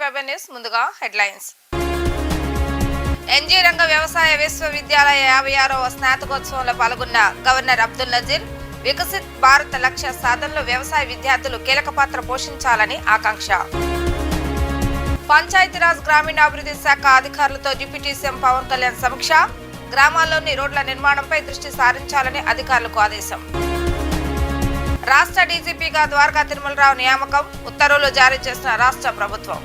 News ముందుగా headlines NG రంగ వ్యవసాయ విశ్వవిద్యాలయ యాభై ఆరవ స్నాతకోత్సవంలో పాల్గొన్న గవర్నర్ అబ్దుల్ నజీర్ వికసిత్ భారత్ లక్ష్య సాధనలో వ్యవసాయ విద్యార్థులు కీలక పాత్ర పోషించాలని ఆకాంక్ష. పంచాయతీరాజ్ గ్రామీణాభివృద్ధి శాఖ అధికారులతో డిప్యూటీ సీఎం పవన్ కళ్యాణ్ సమీక్ష గ్రామాల్లోని రోడ్ల నిర్మాణంపై దృష్టి సారించాలని అధికారులకు ఆదేశం. రాష్ట్ర డీజీపీగా ద్వారకా తిరుమలరావు నియామకం ఉత్తర్వులు జారీ చేసిన రాష్ట్ర ప్రభుత్వం.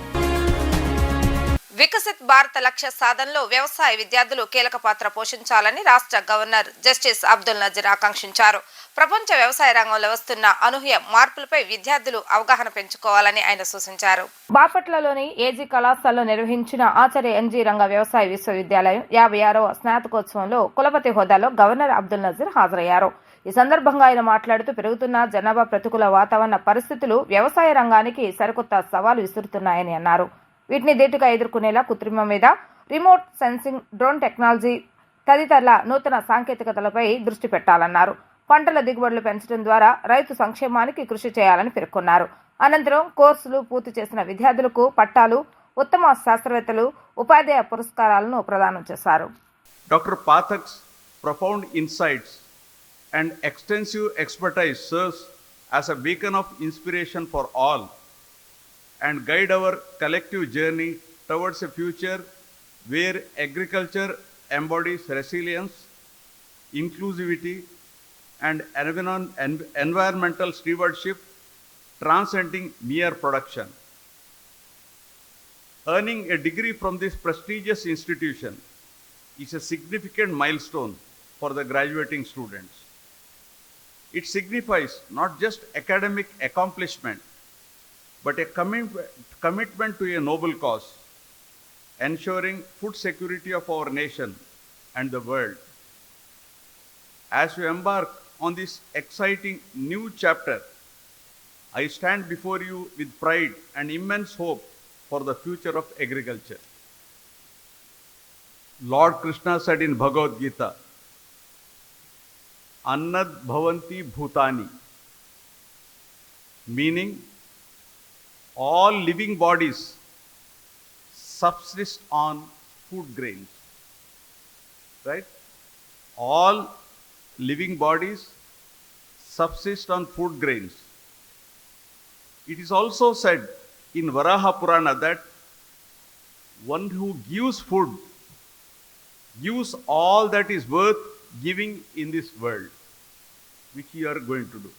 వికసిత్ భారత లక్ష్య సాధనలో వ్యవసాయ విద్యార్థులు కీలక పాత్ర పోషించాలని రాష్ట్ర గవర్నర్ జస్టిస్ అబ్దుల్ నజీర్ ఆకాంక్షించారు. ప్రపంచ వ్యవసాయ రంగంలో వస్తున్న అనూహ్య మార్పులపై విద్యార్థులు అవగాహన పెంచుకోవాలని ఆయన సూచించారు. బాపట్లలోని ఏజీ కళాశాలలో నిర్వహించిన ఆచార్య ఎన్జీ రంగ వ్యవసాయ విశ్వవిద్యాలయం యాభై ఆరవ స్నాతకోత్సవంలో కులపతి హోదాలో గవర్నర్ అబ్దుల్ నజీర్ హాజరయ్యారు. ఈ సందర్భంగా ఆయన మాట్లాడుతూ పెరుగుతున్న జనాభా ప్రతికూల వాతావరణ పరిస్థితులు వ్యవసాయ రంగానికి సరికొత్త సవాలు విసురుతున్నాయని అన్నారు. వీటిని ధీటుగా ఎదుర్కొనేలా కృత్రిమ మీద రిమోట్ సెన్సింగ్ డ్రోన్ టెక్నాలజీ తదితర నూతన సాంకేతికతలపై దృష్టి పెట్టాలన్నారు. పంటల దిగుబడులు పెంచడం ద్వారా రైతు సంక్షేమానికి కృషి చేయాలని పేర్కొన్నారు. అనంతరం కోర్సులు పూర్తి చేసిన విద్యార్థులకు పట్టాలు ఉత్తమ శాస్త్రవేత్తలు ఉపాధ్యాయ పురస్కారాలను ప్రదానం చేశారు. Doctor Pathak's profound insights and extensive expertise serves as a beacon of inspiration for all and guide our collective journey towards a future where agriculture embodies resilience, inclusivity, and environmental stewardship transcending mere production. Earning a degree from this prestigious institution is a significant milestone for the graduating students. It signifies not just academic accomplishment, but a commi- commitment to a noble cause, ensuring food security of our nation and the world. As we embark on this exciting new chapter, I stand before you with pride and immense hope for the future of agriculture. Lord Krishna said in Bhagavad Gita, Annad Bhavanti Bhutani, meaning all living bodies subsist on food grains. Right? All living bodies subsist on food grains. It is also said in Varaha Purana that one who gives food gives all that is worth giving in this world, which you are going to do.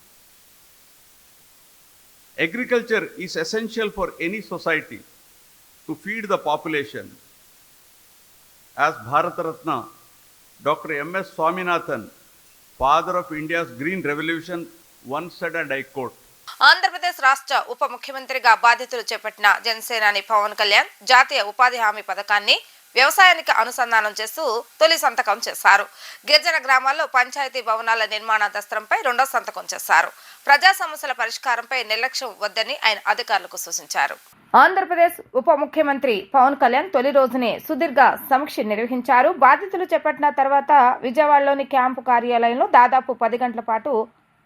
Agriculture is essential for any society to feed the population. As bharat Ratna, Dr. M.S. Swaminathan, father of India's Green Revolution, once said, and I quote, Andhra Pradesh రాష్ట్ర ఉప ముఖ్యమంత్రిగా బాధ్యతలు చేపట్టిన జనసేనాని పవన్ కళ్యాణ్ జాతీయ ఉపాధి హామీ పథకాన్ని వ్యవసాయానికి అనుసంధానం చేస్తూ తొలి సంతకం చేశారు. గిరిజన గ్రామాల్లో పంచాయతీ భవనాల నిర్మాణ దస్త్రంపై రెండో సంతకం చేశారు. ప్రజా సమస్యల పరిష్కారంపై నిర్లక్ష్యం వద్దని ఆయన అధికారులకు సూచించారు. ఆంధ్రప్రదేశ్ ఉప ముఖ్యమంత్రి పవన్ కళ్యాణ్ తొలి రోజునే సుదీర్ఘ సమీక్ష నిర్వహించారు. బాధితులు చేపట్టిన తర్వాత విజయవాడలోని క్యాంపు కార్యాలయంలో దాదాపు పది గంటల పాటు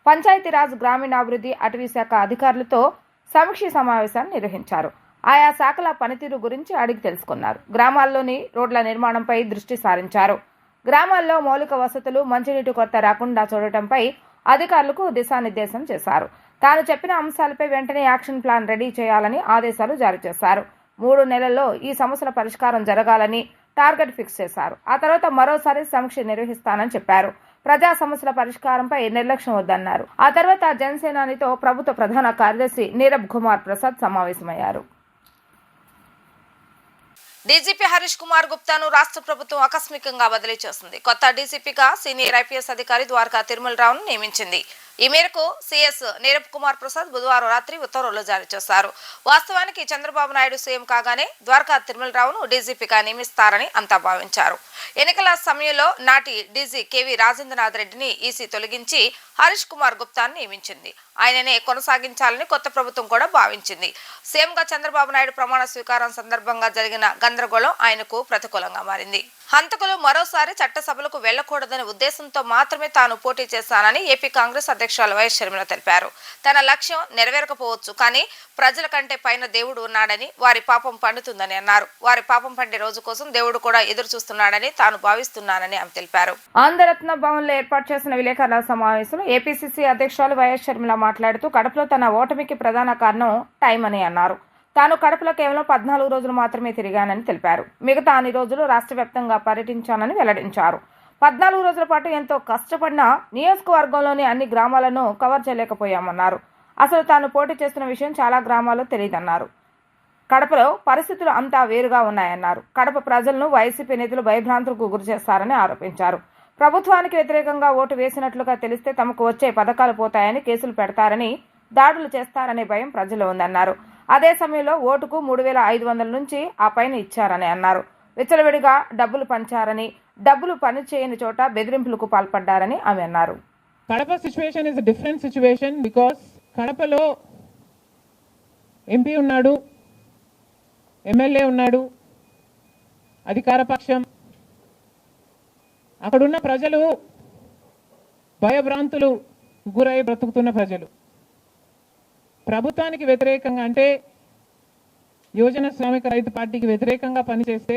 పంచాయతీరాజ్ గ్రామీణాభివృద్ధి అటవీ శాఖ అధికారులతో సమీక్ష సమావేశాన్ని నిర్వహించారు. ఆయా శాఖల పనితీరు గురించి అడిగి తెలుసుకున్నారు. గ్రామాల్లోని రోడ్ల నిర్మాణంపై దృష్టి సారించారు. గ్రామాల్లో మౌలిక వసతులు మంచినీటి కొరత రాకుండా చూడటంపై అధికారులకు దిశానిర్దేశం చేశారు. తాను చెప్పిన అంశాలపై వెంటనే యాక్షన్ ప్లాన్ రెడీ చేయాలని ఆదేశాలు జారీ చేశారు. మూడు నెలల్లో ఈ సమస్యల పరిష్కారం జరగాలని టార్గెట్ ఫిక్స్ చేశారు. ఆ తర్వాత మరోసారి సమీక్ష నిర్వహిస్తానని చెప్పారు. ప్రజా సమస్యల పరిష్కారంపై నిర్లక్ష్యం వద్దన్నారు. ఆ తర్వాత జనసేనానితో ప్రభుత్వ ప్రధాన కార్యదర్శి నీరబ్ కుమార్ ప్రసాద్ సమావేశమయ్యారు. డీజీపీ హరీష్ కుమార్ గుప్తాను రాష్ట్ర ప్రభుత్వం ఆకస్మికంగా బదిలీ చేసింది. కొత్త డీజీపీగా సీనియర్ ఐపీఎస్ అధికారి ద్వారకా తిరుమలరావును నియమించింది. ఈ మేరకు సీఎస్ నీరబ్ కుమార్ ప్రసాద్ బుధవారం రాత్రి ఉత్తర్వులు జారీ చేశారు. వాస్తవానికి చంద్రబాబు నాయుడు సీఎం కాగానే ద్వారకా తిరుమలరావును డీజీపీగా నియమిస్తారని అంతా భావించారు. ఎన్నికల సమయంలో నాటి డీజీ కేవీ రాజేంద్రనాథ్ రెడ్డిని ఈసీ తొలగించి హరీష్ కుమార్ గుప్తాను నియమించింది. ఆయననే కొనసాగించాలని కొత్త ప్రభుత్వం కూడా భావించింది. సీఎంగా చంద్రబాబు నాయుడు ప్రమాణ స్వీకారం సందర్భంగా జరిగిన గందరగోళం ఆయనకు ప్రతికూలంగా మారింది. హంతకులు మరోసారి చట్టసభలకు వెళ్ళకూడదనే ఉద్దేశంతో మాత్రమే తాను పోటీ చేశానని ఏపీ కాంగ్రెస్ అధ్యక్షురాలు వైఎస్ షర్మిల తెలిపారు. తన లక్ష్యం నెరవేరకపోవచ్చు కానీ ప్రజల కంటే పైన దేవుడు ఉన్నాడని వారి పాపం పండుతుందని అన్నారు. వారి పాపం పండే రోజు కోసం దేవుడు కూడా ఎదురు చూస్తున్నాడని తాను భావిస్తున్నానని ఆమె తెలిపారు. ఆంధ్రరత్న భవన్లో ఏర్పాటు చేసిన విలేకరుల సమావేశంలో ఏపీసీసీ అధ్యక్షురాలు వైఎస్ షర్మిల మాట్లాడుతూ కడపలో తన ఓటమికి ప్రధాన కారణం టైం అని అన్నారు. తాను కడపలో కేవలం పద్నాలుగు రోజులు మాత్రమే తిరిగానని తెలిపారు. మిగతా అన్ని రోజులు రాష్ట్ర వ్యాప్తంగా పర్యటించానని వెల్లడించారు. పద్నాలుగు రోజుల పాటు ఎంతో కష్టపడిన నియోజకవర్గంలోని అన్ని గ్రామాలను కవర్ చేయలేకపోయామన్నారు. అసలు తాను పోటీ చేస్తున్న విషయం చాలా గ్రామాల్లో తెలియదన్నారు. కడపలో పరిస్థితులు అంతా వేరుగా ఉన్నాయన్నారు. కడప ప్రజలను వైసీపీ నేతలు భయభ్రాంతులకు గురి చేస్తారని ఆరోపించారు. ప్రభుత్వానికి వ్యతిరేకంగా ఓటు వేసినట్లుగా తెలిస్తే తమకు వచ్చే పథకాలు పోతాయని కేసులు పెడతారని దాడులు చేస్తారనే భయం ప్రజలు ఉందన్నారు. అదే సమయంలో ఓటుకు మూడు వేల ఐదు వందల నుంచి ఆ పైన ఇచ్చారని అన్నారు. విచ్చలవిడిగా డబ్బులు పంచారని డబ్బులు పని చేయని చోట బెదిరింపులకు పాల్పడ్డారని ఆమె అన్నారు. Kadapa situation is different situation because కడపలో ఎంపీ ఉన్నాడు ఎమ్మెల్యే ఉన్నాడు అధికార పక్షం. అక్కడున్న ప్రజలు భయభ్రాంతులు గురై బ్రతుకుతున్న ప్రజలు. ప్రభుత్వానికి వ్యతిరేకంగా అంటే యువజన శ్రామిక రైతు పార్టీకి వ్యతిరేకంగా పనిచేస్తే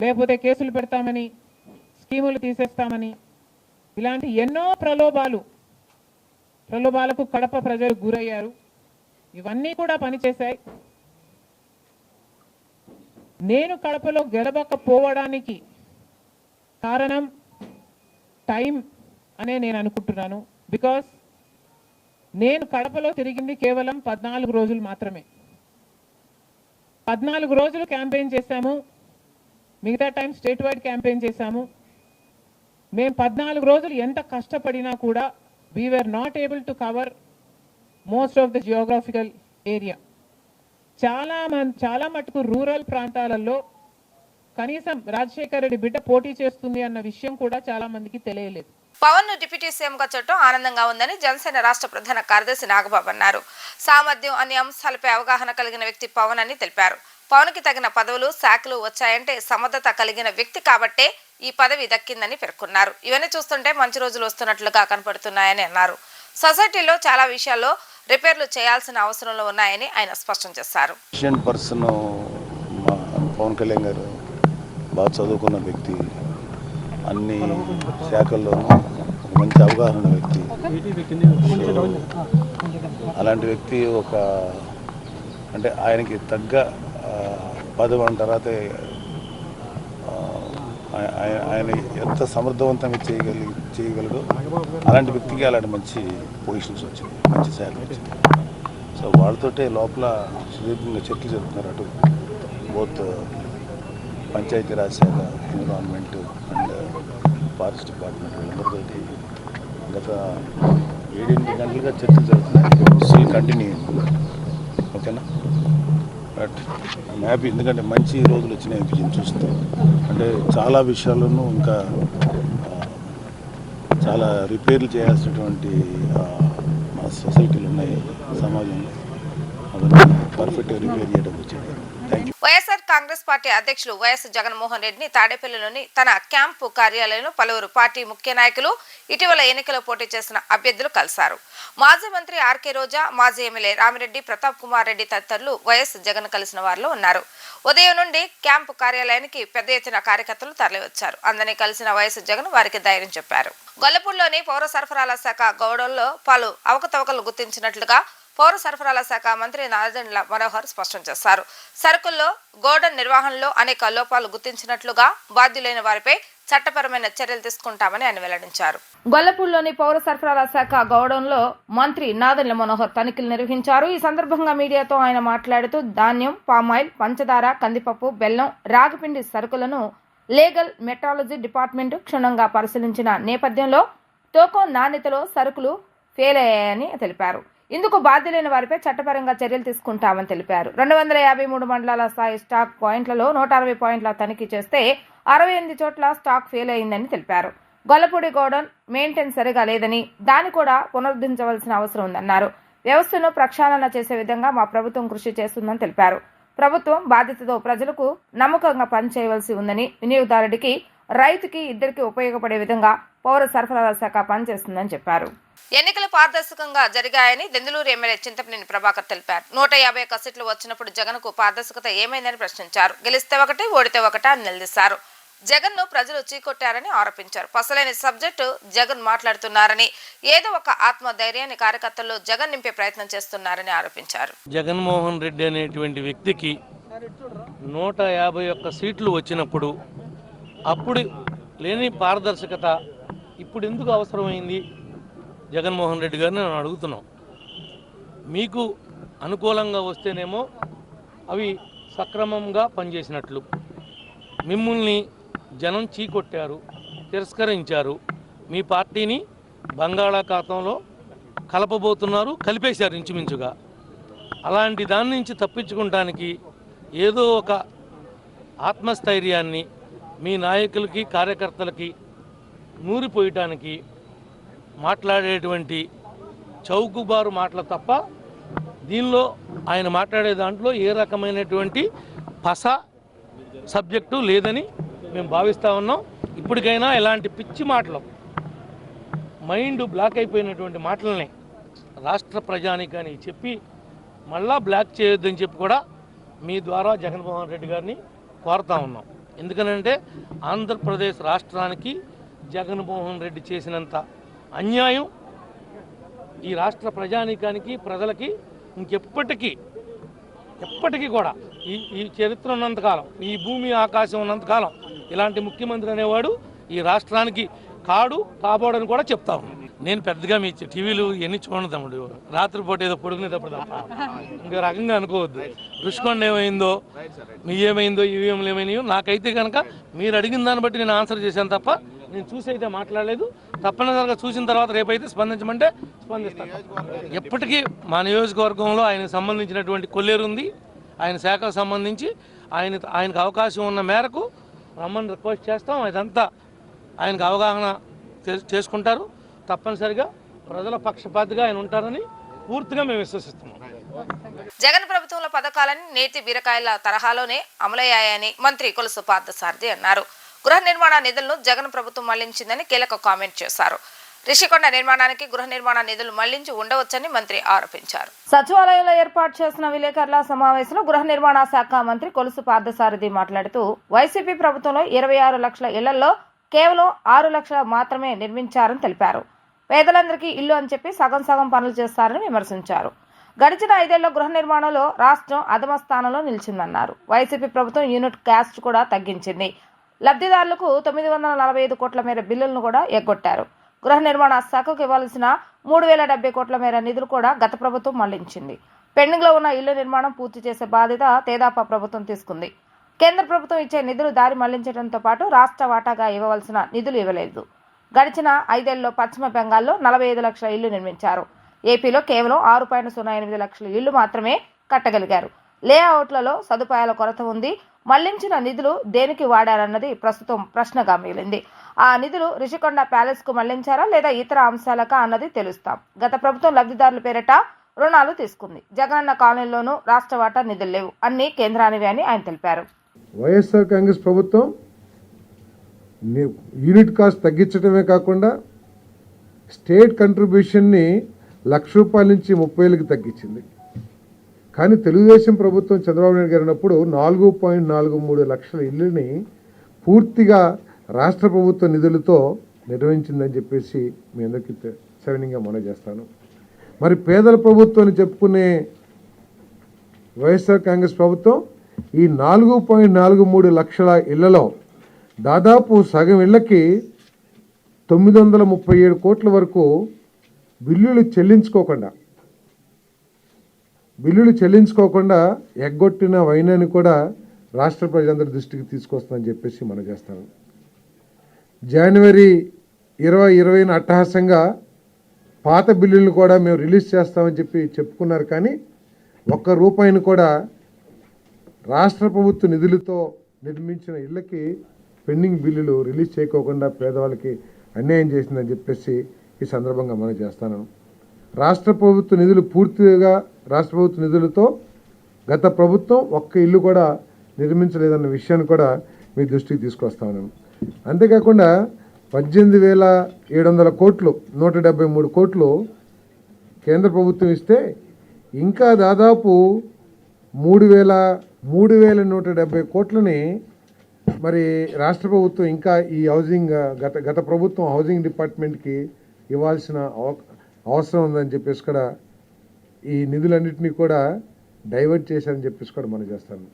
లేకపోతే కేసులు పెడతామని స్కీములు తీసేస్తామని ఇలాంటి ఎన్నో ప్రలోభాలు ప్రలోభాలకు కడప ప్రజలు గురయ్యారు. ఇవన్నీ కూడా పనిచేశాయి. నేను కడపలో గెలవకపోవడానికి కారణం టైం అనే నేను అనుకుంటున్నాను. బికాస్ నేను కడపలో తిరిగింది కేవలం పద్నాలుగు రోజులు మాత్రమే. పద్నాలుగు రోజులు క్యాంపెయిన్ చేశాము. మిగతా టైం స్టేట్ వైడ్ క్యాంపెయిన్ చేశాము. మేము పద్నాలుగు రోజులు ఎంత కష్టపడినా కూడా we're not able to cover most of the geographical area చాలా మంది చాలా మటుకు రూరల్ ప్రాంతాలలో కనీసం రాజశేఖర రెడ్డి బిడ్డ పోటీ చేస్తుంది అన్న విషయం కూడా చాలా మందికి తెలియలేదు. పవన్ను డిప్యూటీ సీఎం గా ఆనందంగా ఉందని జనసేన రాష్ట్ర ప్రధాన కార్యదర్శి నాగబాబు అన్నారు. సామర్థ్యం అనే అంశాలపై అవగాహన కలిగిన వ్యక్తి పవన్ అని తెలిపారు. పవన్కి తగిన పదవులు శాఖలు వచ్చాయంటే సమర్థత కలిగిన వ్యక్తి కాబట్టే ఈ పదవి దక్కిందని పేర్కొన్నారు. ఇవన్నీ చూస్తుంటే మంచి రోజులు వస్తున్నట్లుగా కనపడుతున్నాయని అన్నారు. సొసైటీలో చాలా విషయాల్లో రిపేర్లు చేయాల్సిన అవసరంలో ఉన్నాయని ఆయన స్పష్టం చేశారు. పర్సన్ పవన్ కళ్యాణ్ గారు బాగా చదువుకున్న వ్యక్తి అన్ని శాఖల్లోనూ మంచి అవగాహన ఉన్న వ్యక్తి. అలాంటి వ్యక్తి ఒక అంటే ఆయనకి తగ్గ ఆ, తర్వాత ఆయన ఎంత సమర్థవంతంగా చేయగలి చేయగలడో అలాంటి వ్యక్తికి అలాంటి మంచి పొజిషన్స్ వచ్చింది మంచి శాఖ వచ్చింది. సో వాళ్ళతోటే లోపల సుదీర్ఘంగా చర్చలు జరుపుతున్నారు అటు బోత్ పంచాయతీరాజ్ శాఖ ఎన్విరాన్మెంట్ అండ్ ఫారెస్ట్ డిపార్ట్మెంట్ వీళ్ళందరితో గత ఏడెనిమిది గంటలుగా చర్చలు జరుగుతున్నాయి. కంటిన్యూ ఓకేనా బట్ ఐమ్ హ్యాపీ ఎందుకంటే మంచి రోజులు వచ్చినాయి అనిపించింది చూస్తే. అంటే చాలా విషయాల్లోనూ ఇంకా చాలా రిపేర్లు చేయాల్సినటువంటి మా సొసైటీలు ఉన్నాయి సమాజంలో. అవన్నీ పర్ఫెక్ట్గా రిపేర్ చేయడం వచ్చేది. వైఎస్ఆర్ కాంగ్రెస్ పార్టీ అధ్యక్షులు వైఎస్ జగన్మోహన్ రెడ్డిని తాడేపల్లిలోని తన క్యాంపు కార్యాలయంలో పలువురు పార్టీ ముఖ్య నాయకులు ఇటీవల ఎన్నికల్లో పోటీ చేసిన అభ్యర్థులు కలిశారు. మాజీ మంత్రి ఆర్కే రోజా మాజీ ఎమ్మెల్యే రామిరెడ్డి ప్రతాప్ కుమార్ రెడ్డి తదితరులు వైఎస్ జగన్ కలిసిన వారిలో ఉన్నారు. ఉదయం నుండి క్యాంపు కార్యాలయానికి పెద్ద ఎత్తున కార్యకర్తలు తరలివచ్చారు. అందరినీ కలిసిన వైఎస్ జగన్ వారికి ధైర్యం చెప్పారు. గొల్లపూడిలోని పౌర సరఫరాల శాఖ గౌడల్లో పలు అవకతవకలు గుర్తించినట్లుగా పౌర సరఫరాల శాఖ మంత్రి నాదెండ్ల మనోహర్ స్పష్టం చేశారు. సరుకుల్లో గోడౌన్ నిర్వహణలో అనేక లోపాలు గుర్తించినట్లుగా బాధ్యులైన వారిపై చట్టపరమైన చర్యలు తీసుకుంటామని ఆయన వెల్లడించారు. గొల్లపూడిలోని పౌర సరఫరాల శాఖ గౌడంలో మంత్రి నాదెండ్ల మనోహర్ తనిఖీలు నిర్వహించారు. ఈ సందర్భంగా మీడియాతో ఆయన మాట్లాడుతూ ధాన్యం పామాయిల్ పంచదార కందిపప్పు బెల్లం రాగిపిండి సరుకులను లీగల్ మెట్రాలజీ డిపార్ట్మెంట్ క్షుణ్ణంగా పరిశీలించిన నేపథ్యంలో టోకన్ నాణ్యతలో సరుకులు ఫెయిల్ అయ్యాయని తెలిపారు. ఇందుకు బాధ్యులైన వారిపై చట్టపరంగా చర్యలు తీసుకుంటామని తెలిపారు. రెండు వందల యాభై మూడు మండలాల స్థాయి స్టాక్ పాయింట్లలో నూట అరవై పాయింట్ల తనిఖీ చేస్తే అరవై ఎనిమిది చోట్ల స్టాక్ ఫెయిల్ అయిందని తెలిపారు. గొల్లపూడి గోడౌన్ మెయింటైన్ సరిగా లేదని దాన్ని కూడా పునరుద్ధరించవలసిన అవసరం ఉందన్నారు. వ్యవస్థను ప్రక్షాళన చేసే విధంగా మా ప్రభుత్వం కృషి చేస్తుందని తెలిపారు. ప్రభుత్వం బాధ్యతతో ప్రజలకు నమ్మకంగా పనిచేయవలసి ఉందని వినియోగదారుడికి రైతుకి ఇద్దరికి ఉపయోగపడే విధంగా పౌర సరఫరాల శాఖ పనిచేస్తుందని చెప్పారు. ఎన్నికలు పారదర్శకంగా జరిగాయని దెందులూరు ఎమ్మెల్యే చింతపనేని ప్రభాకర్ తెలిపారు. నూట యాభై ఒక్క సీట్లు వచ్చినప్పుడు జగన్కు పారదర్శకత ఏమైందని ప్రశ్నించారు. గెలిస్తే ఒకటి ఓడితే ఒకట అని నిలదీశారు. జగన్ను ప్రజలు చీకొట్టారని ఆరోపించారు. పసలేని సబ్జెక్టు జగన్ మాట్లాడుతున్నారని ఏదో ఒక ఆత్మధైర్యాన్ని కార్యకర్తల్లో జగన్ నింపే ప్రయత్నం చేస్తున్నారని ఆరోపించారు. జగన్మోహన్ రెడ్డి అనేటువంటి వ్యక్తికి నూట యాభై ఒక్క సీట్లు వచ్చినప్పుడు అప్పుడు లేని పారదర్శకత ఇప్పుడు ఎందుకు అవసరమైంది? జగన్మోహన్ రెడ్డి గారిని నేను అడుగుతున్నాం. మీకు అనుకూలంగా వస్తేనేమో అవి సక్రమంగా పనిచేసినట్లు. మిమ్మల్ని జనం చీకొట్టారు తిరస్కరించారు. మీ పార్టీని బంగాళాఖాతంలో కలపబోతున్నారు కలిపేశారు ఇంచుమించుగా. అలాంటి దాని నుంచి తప్పించుకోవడానికి ఏదో ఒక ఆత్మస్థైర్యాన్ని మీ నాయకులకి కార్యకర్తలకి నూరిపోయటానికి మాట్లాడేటువంటి చౌకుబారు మాటలు తప్ప దీనిలో ఆయన మాట్లాడే దాంట్లో ఏ రకమైనటువంటి పస సబ్జెక్టు లేదని మేము భావిస్తూ ఉన్నాం. ఇప్పటికైనా ఇలాంటి పిచ్చి మాటలు మైండ్ బ్లాక్ అయిపోయినటువంటి మాటలని రాష్ట్ర ప్రజానికని చెప్పి మళ్ళా బ్లాక్ చేయొద్దని చెప్పి కూడా మీ ద్వారా జగన్మోహన్ రెడ్డి గారిని కోరుతా ఉన్నాం. ఎందుకనంటే ఆంధ్రప్రదేశ్ రాష్ట్రానికి జగన్మోహన్ రెడ్డి చేసినంత అన్యాయం ఈ రాష్ట్ర ప్రజానీకానికి ప్రజలకి ఇంకెప్పటికీ ఎప్పటికీ కూడా ఈ ఈ చరిత్ర ఉన్నంతకాలం ఈ భూమి ఆకాశం ఉన్నంతకాలం ఇలాంటి ముఖ్యమంత్రి అనేవాడు ఈ రాష్ట్రానికి కాడు కాబోడని కూడా చెప్తా నేను పెద్దగా మీ టీవీలు ఎన్ని చూడను తమ్ముడు. రాత్రిపూట ఏదో పడుకునేటప్పుడు తప్ప. ఇంకా రకంగా అనుకోవద్దు. రుషికొండ ఏమైందో మీ ఏమైందో ఈవీఎంలు ఏమైనాయో నాకైతే కనుక మీరు అడిగిన దాన్ని బట్టి నేను ఆన్సర్ చేశాను తప్ప నేను చూసి అయితే మాట్లాడలేదు. తప్పనిసరిగా చూసిన తర్వాత రేపైతే స్పందించమంటే స్పందిస్తాను. ఎప్పటికీ మా నియోజకవర్గంలో ఆయనకు సంబంధించినటువంటి కొల్లేరు ఉంది. ఆయన శాఖకు సంబంధించి ఆయన ఆయనకు అవకాశం ఉన్న మేరకు రమ్మని రిక్వెస్ట్ చేస్తాం. అదంతా ఆయనకు అవగాహన చేసుకుంటారు. తప్పనిసరిగా ప్రజల పక్షపాతిగా ఆయన ఉంటారని పూర్తిగా మేము విశ్వసిస్తున్నాం. జగన్ ప్రభుత్వంలో పథకాలని నేతి బీరకాయల తరహాలోనే అమలయ్యాయని మంత్రి కొలుసు పార్థసారథి అన్నారు. గృహ నిర్మాణ నిధులను జగన్ ప్రభుత్వం మళ్ళించిందని కీలక కామెంట్ చేశారు. రిషికొండ నిర్మాణానికి గృహ నిర్మాణ నిధులు మళ్ళించి ఉండవచ్చని మంత్రి ఆరోపించారు. సచివాలయంలో ఏర్పాటు చేసిన విలేకరుల సమావేశంలో గృహ నిర్మాణ శాఖ మంత్రి కొలుసు పార్థసారథి మాట్లాడుతూ వైసీపీ ప్రభుత్వంలో ఇరవై ఆరు లక్షల ఇళ్ళలో కేవలం ఆరు లక్షల మాత్రమే నిర్మించారని తెలిపారు. పేదలందరికీ ఇల్లు అని చెప్పి సగం సగం పనులు చేస్తారని విమర్శించారు. గడిచిన ఐదేళ్ళ గృహ నిర్మాణంలో రాష్ట్రం అధమ స్థానంలో నిలిచిందన్నారు. వైసీపీ ప్రభుత్వం యూనిట్ క్యాస్ట్ కూడా తగ్గించింది. లబ్ధిదారులకు తొమ్మిది వందల నలభై ఐదు కోట్ల మేర బిల్లులను కూడా ఎగ్గొట్టారు. గృహ నిర్మాణ శాఖకు ఇవ్వాల్సిన మూడు వేల డెబ్బై కోట్ల మేర నిధులు కూడా గత ప్రభుత్వం మళ్ళించింది. పెండింగ్లో ఉన్న ఇళ్ళ నిర్మాణం పూర్తి చేసే బాధ్యత తేదాపా ప్రభుత్వం తీసుకుంది. కేంద్ర ప్రభుత్వం ఇచ్చే నిధులు దారి మళ్ళించడంతో పాటు రాష్ట్ర వాటాగా ఇవ్వవలసిన నిధులు ఇవ్వలేదు. గడిచిన ఐదేళ్ళలో పశ్చిమ బెంగాల్లో నలభై ఐదు లక్షల ఇళ్ళు నిర్మించారు. ఏపీలో కేవలం ఆరు పాయింట్ సున్నా ఎనిమిది లక్షల ఇళ్ళు మాత్రమే కట్టగలిగారు. లేఅవుట్లలో సదుపాయాల కొరత ఉంది. మళ్ళించిన నిధులు దేనికి వాడారన్నది ప్రస్తుతం ప్రశ్నగా మిగిలింది. ఆ నిధులు రిషికొండ ప్యాలెస్కు మళ్ళించారా లేదా ఇతర అంశాలకా అన్నది తెలుస్తాం. గత ప్రభుత్వం లబ్ధిదారుల పేరిట రుణాలు తీసుకుంది. జగనన్న కాలనీలోనూ రాష్ట్ర వాటా నిధులు లేవు అన్ని కేంద్రానివే అని ఆయన తెలిపారు. వైఎస్ఆర్ కాంగ్రెస్ ప్రభుత్వం యూనిట్ కాస్ట్ తగ్గించడమే కాకుండా స్టేట్ కంట్రిబ్యూషన్ని లక్ష రూపాయల నుంచి ముప్పై వేలకు తగ్గించింది. కానీ తెలుగుదేశం ప్రభుత్వం చంద్రబాబు నాయుడు గారు ఉన్నప్పుడు నాలుగు పాయింట్ నాలుగు మూడు లక్షల ఇల్లుని పూర్తిగా రాష్ట్ర ప్రభుత్వ నిధులతో నిర్వహించిందని చెప్పేసి మీ అందరికీ సవినీయంగా మనం చేస్తాను. మరి పేదల ప్రభుత్వం అని చెప్పుకునే వైఎస్ఆర్ కాంగ్రెస్ ప్రభుత్వం ఈ నాలుగు పాయింట్ నాలుగు మూడు లక్షల ఇళ్ళలో దాదాపు సగం ఇళ్ళకి తొమ్మిది వందల ముప్పై ఏడు కోట్ల వరకు బిల్లులు చెల్లించుకోకుండా బిల్లులు చెల్లించుకోకుండా ఎగ్గొట్టిన వైనాన్ని కూడా రాష్ట్ర ప్రజలందరి దృష్టికి తీసుకొస్తుందని చెప్పేసి మనం చేస్తాను జనవరి ఇరవై ఇరవైన అట్టహాసంగా పాత బిల్లులు కూడా మేము రిలీజ్ చేస్తామని చెప్పి చెప్పుకున్నారు కానీ ఒక్క రూపాయిని కూడా రాష్ట్ర ప్రభుత్వ నిధులతో నిర్మించిన ఇళ్ళకి పెండింగ్ బిల్లులు రిలీజ్ చేయకోకుండా పేదవాళ్ళకి అన్యాయం చేసిందని చెప్పేసి ఈ సందర్భంగా మనం చేస్తాను. రాష్ట్ర ప్రభుత్వ నిధులు పూర్తిగా రాష్ట్ర ప్రభుత్వ నిధులతో గత ప్రభుత్వం ఒక్క ఇల్లు కూడా నిర్మించలేదన్న విషయాన్ని కూడా మీ దృష్టికి తీసుకొస్తా ఉన్నాను అంతేకాకుండా పద్దెనిమిది వేల ఏడు వందల కోట్లు నూట డెబ్బై మూడు కోట్లు కేంద్ర ప్రభుత్వం ఇస్తే ఇంకా దాదాపు మూడు వేల మూడు వేల నూట డెబ్బై కోట్లని మరి రాష్ట్ర ప్రభుత్వం ఇంకా ఈ హౌసింగ్ గత గత ప్రభుత్వం హౌసింగ్ డిపార్ట్మెంట్కి ఇవ్వాల్సిన అవసరం ఉందని చెప్పేసి కూడా ఈ నిధులన్నింటినీ కూడా డైవర్ట్ చేశారని చెప్పేసి కూడా మనం చేస్తాను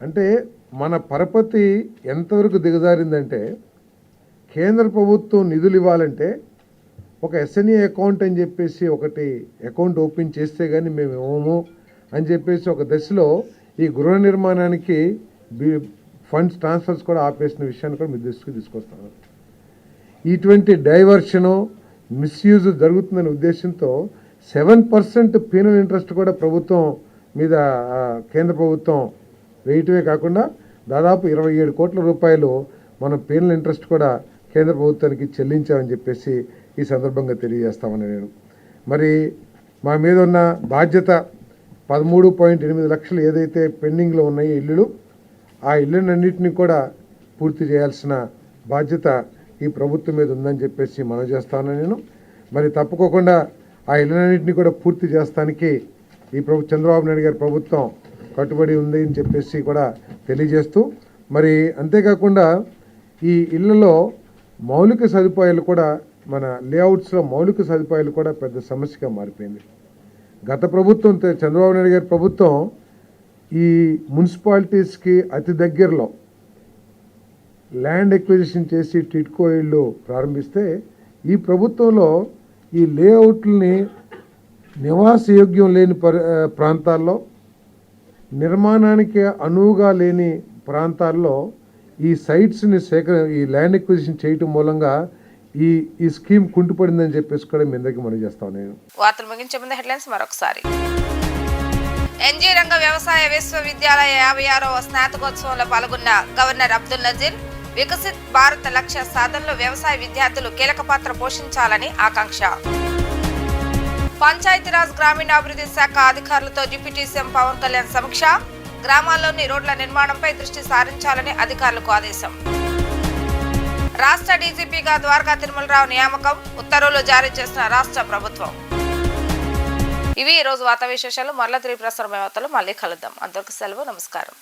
అంటే మన పరపతి ఎంతవరకు దిగజారిందంటే కేంద్ర ప్రభుత్వం నిధులు ఇవ్వాలంటే ఒక ఎస్ఎన్ఏ అకౌంట్ అని చెప్పేసి ఒకటి అకౌంట్ ఓపెన్ చేస్తే కానీ మేము ఇవ్వము అని చెప్పేసి ఒక దశలో ఈ గృహ నిర్మాణానికి బి- ఫండ్స్ ట్రాన్స్ఫర్స్ కూడా ఆపేసిన విషయాన్ని కూడా మీ దృష్టికి తీసుకొస్తాను. ఇటువంటి డైవర్షను మిస్యూజ్ జరుగుతుందనే ఉద్దేశంతో సెవెన్ పర్సెంట్ పీనల్ ఇంట్రెస్ట్ కూడా ప్రభుత్వం మీద కేంద్ర ప్రభుత్వం వేయటమే కాకుండా దాదాపు ఇరవై ఏడు కోట్ల రూపాయలు మనం పీనల్ ఇంట్రెస్ట్ కూడా కేంద్ర ప్రభుత్వానికి చెల్లించామని చెప్పేసి ఈ సందర్భంగా తెలియజేస్తామని నేను. మరి మా మీద ఉన్న బాధ్యత పదమూడు పాయింట్ ఎనిమిది లక్షలు ఏదైతే పెండింగ్లో ఉన్నాయో ఇల్లులు ఆ ఇళ్ళనన్నింటినీ కూడా పూర్తి చేయాల్సిన బాధ్యత ఈ ప్రభుత్వం మీద ఉందని చెప్పేసి మనం చేస్తాను నేను. మరి తప్పుకోకుండా ఆ ఇళ్ళన్నింటినీ కూడా పూర్తి చేస్తానికి ఈ ప్రభు చంద్రబాబు నాయుడు గారి ప్రభుత్వం కట్టుబడి ఉంది అని చెప్పేసి కూడా తెలియజేస్తూ మరి అంతేకాకుండా ఈ ఇళ్ళలో మౌలిక సదుపాయాలు కూడా మన లేఅవుట్స్లో మౌలిక సదుపాయాలు కూడా పెద్ద సమస్యగా మారిపోయింది. గత ప్రభుత్వం చంద్రబాబు నాయుడు గారి ప్రభుత్వం ఈ మున్సిపాలిటీస్కి అతి దగ్గరలో ల్యాండ్ ఎక్విజిషన్ చేసి టిట్కో ఇళ్ళు ప్రారంభిస్తే ఈ ప్రభుత్వంలో ఈ లేఅవుట్లని నివాసయోగ్యం లేని పరి ప్రాంతాల్లో నిర్మాణానికి అనువుగా లేని ప్రాంతాల్లో ఈ సైట్స్ని సేకర ఈ ల్యాండ్ ఎక్విజిషన్ చేయటం మూలంగా ఈ ఈ స్కీమ్ కుంటుపడిందని చెప్పేసి కూడా మీ అందరికీ మనం చేస్తాను నేను వార్తలు ముగించే ముందు హెడ్లైన్స్ మరొకసారి. ఎన్జీ రంగ వ్యవసాయ విశ్వవిద్యాలయ యాభై ఆరవ స్నాతకోత్సవంలో పాల్గొన్న గవర్నర్ అబ్దుల్ నజీర్ వికసిత్ భారత్ లక్ష్య సాధనలో వ్యవసాయ విద్యార్థులు కీలక పాత్ర పోషించాలని ఆకాంక్ష. పంచాయతీరాజ్ గ్రామీణాభివృద్ధి శాఖ అధికారులతో డిప్యూటీ సీఎం పవన్ కళ్యాణ్ సమీక్ష. గ్రామాల్లోని రోడ్ల నిర్మాణంపై దృష్టి సారించాలని అధికారులకు ఆదేశం. రాష్ట్ర డీజీపీగా ద్వారకా తిరుమలరావు నియామకం ఉత్తర్వులు జారీ చేసిన రాష్ట్ర ప్రభుత్వం. ఇవి ఈ రోజు వార్తా విశేషాలు. మరల తిరిగి వార్తలు మళ్ళీ కలుద్దాం. అంతవరకు సెలవు నమస్కారం.